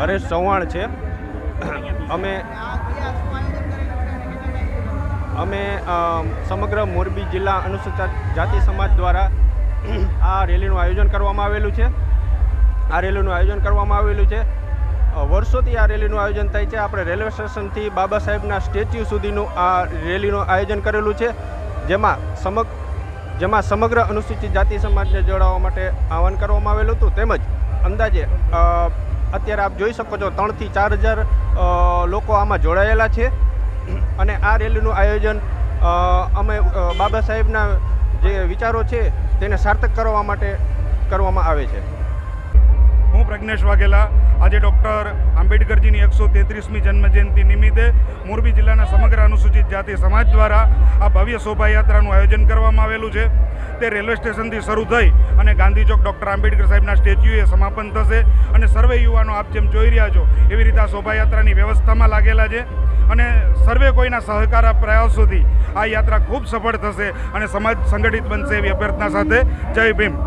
હરેશ ચૌહાણ છે. અમે અમે સમગ્ર મોરબી જિલ્લા અનુસૂચિત જાતિ સમાજ દ્વારા આ રેલીનું આયોજન કરવામાં આવેલું છે. આ રેલીનું આયોજન કરવામાં આવેલું છે. વર્ષોથી આ રેલીનું આયોજન થાય છે. આપણે રેલવે સ્ટેશનથી બાબા સાહેબના સ્ટેચ્યુ સુધીનું આ રેલીનું આયોજન કરેલું છે. જેમાં સમગ, જેમાં સમગ્ર અનુસૂચિત જાતિ સમાજને જોડાવા માટે આહવાન કરવામાં આવેલું હતું. તેમજ અંદાજે અત્યારે આપ જોઈ શકો છો ત્રણથી ચાર હજાર લોકો આમાં જોડાયેલા છે. અને આ રેલીનું આયોજન અમે બાબા સાહેબના જે વિચારો છે તેને સાર્થક કરવા માટે કરવામાં આવે છે. પ્રજ્ઞેશ વાઘેલા, આજે ડૉક્ટર આંબેડકરજીની એકસો તેત્રીસમી જન્મજયંતિ નિમિત્તે મોરબી જિલ્લાના સમગ્ર અનુસૂચિત જાતિ સમાજ દ્વારા આ ભવ્ય શોભાયાત્રાનું આયોજન કરવામાં આવેલું છે. તે રેલવે સ્ટેશનથી શરૂ થઈ અને ગાંધી ચોક ડૉક્ટર આંબેડકર સાહેબના સ્ટેચ્યુએ સમાપન થશે અને સર્વે યુવાનો આપ જેમ જોઈ રહ્યા છો એવી રીતે આ શોભાયાત્રાની વ્યવસ્થામાં લાગેલા છે. અને સર્વે કોઈના સહકાર પ્રયાસોથી આ યાત્રા ખૂબ સફળ થશે અને સમાજ સંગઠિત બનશે એવી અભ્યર્થના સાથે. જય ભીમ.